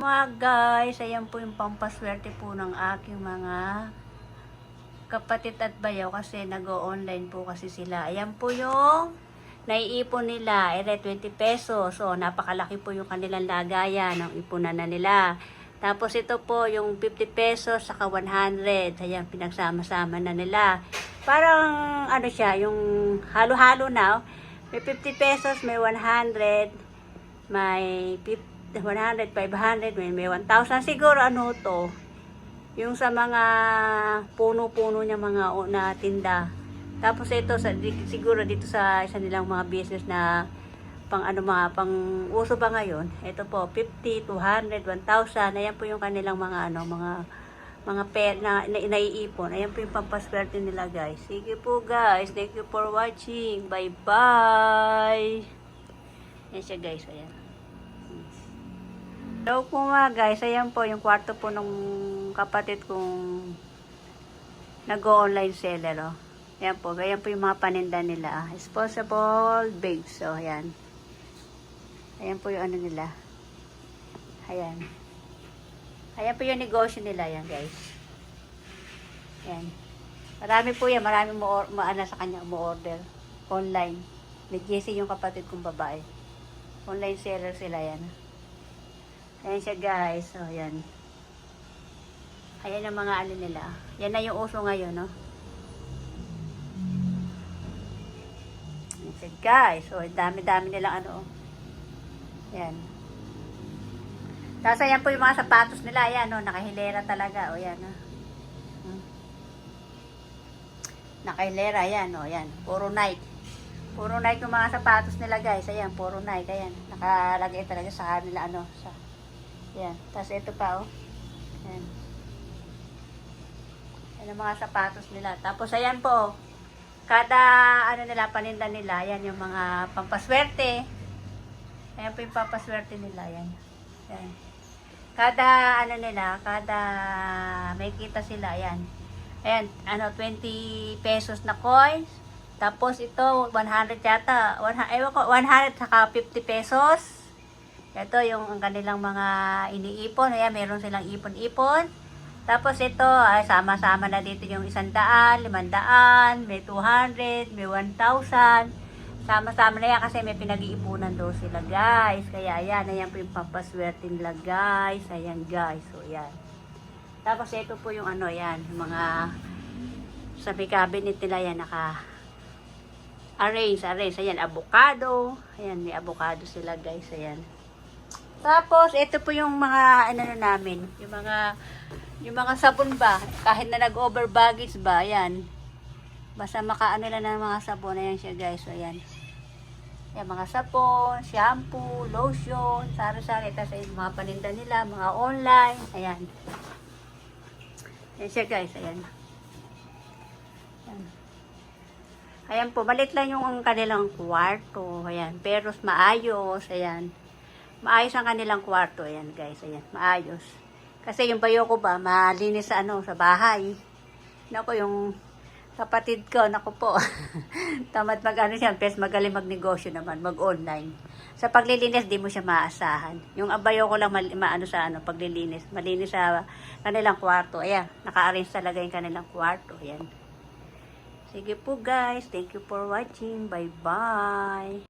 Mga guys, ayan po yung pampaswerte po ng aking mga kapatid at bayaw kasi nag-online po kasi sila. Ayan po yung naiipon nila, ere 20 pesos. So, napakalaki po yung kanilang lagayan ng ipunan na nila. Tapos ito po yung 50 pesos saka 100. Ayan, pinagsama-sama na nila. Parang ano siya, yung halo-halo na. oh. May 50 pesos, may 100, may 50, 100, 500, may, may 1,000. Siguro ano to, yung sa mga puno-puno niya mga na tinda. Tapos ito sa siguro dito sa isa nilang mga business na pang ano mga pang uso ba ngayon? Ito po 50, 200, 1,000. Ayan po yung kanilang mga ano mga mga pet na, na naiipon. Ayan po yung pampaswerte nila guys. Sige po guys. Thank you for watching. Bye bye. Yan siya guys. Ayan. Hello po mga guys. Ayan po yung kwarto po ng kapatid kong nag-online seller. Oh. Ayan po. Ayan po yung mga paninda nila. ah. Disposable bags. So, ayan. Ayan po yung ano nila. Ayan. Ayan po yung negosyo nila. Ayan guys. Ayan. Marami po yan. Marami mo, maana sa kanya mo-order. Online. May JC yung kapatid kong babae. Online seller sila yan. Ayan siya guys. So, ayan. Ayan ang mga ano nila. Yan na yung uso ngayon, no? Ayan siya guys. So, dami-dami nilang ano. oh. Ayan. Tapos ayan po yung mga sapatos nila. Ayan, no? Nakahilera talaga. O, ayan, no? Hmm. Nakahilera, ayan, o. Ayan. Puro Nike. Puro Nike yung mga sapatos nila, guys. Ayan, puro Nike. Ayan. Nakalagay talaga sa kanila, ano, sa Ayan. Tapos ito pa, oh. Ayan. Ayan ang mga sapatos nila. Tapos ayan po, oh. Kada, ano nila, paninda nila, ayan yung mga pampaswerte. Ayan po yung pampaswerte nila, ayan. Ayan. Kada, ano nila, kada may kita sila, ayan. Ayan, ano, 20 pesos na coins. Tapos ito, 100 yata. 100, ewan ko, 100 saka 50 pesos. Ito yung ang kanilang mga iniipon. Ayan, meron silang ipon-ipon. Tapos ito, ay sama-sama na dito yung isang daan, limandaan, may 200, may 1,000. Sama-sama na yan kasi may pinag-iipunan daw sila guys. Kaya ayan, ayan po yung pampaswerte nila guys. Ayan guys, so ayan. Tapos ito po yung ano yan, yung mga sa may cabinet nila yan naka arrange, arrange. Ayan, avocado. Ayan, may avocado sila guys. Ayan. Tapos, ito po yung mga, ano na namin, yung mga, yung mga sabon ba, kahit na nag-over baggage ba, ayan. Basta makaano lang ng mga sabon, ayan siya guys, so ayan. Ayan, mga sabon, shampoo, lotion, sari-sari, tapos ayan, mga paninda nila, mga online, ayan. Ayan siya guys, ayan. Ayan. Ayan po, malit lang yung ang kanilang kwarto, ayan, pero maayos, ayan maayos ang kanilang kwarto. Ayan, guys. Ayan, maayos. Kasi yung bayo ko ba, malinis sa ano, sa bahay. Nako, yung kapatid ko, nako po. Tamad mag ano siya, pes magaling magnegosyo naman, mag-online. Sa paglilinis, di mo siya maasahan. Yung abayo ko lang, maano sa ano, paglilinis. Malinis sa kanilang kwarto. Ayan, naka-arrange talaga yung kanilang kwarto. Ayan. Sige po guys, thank you for watching. Bye-bye.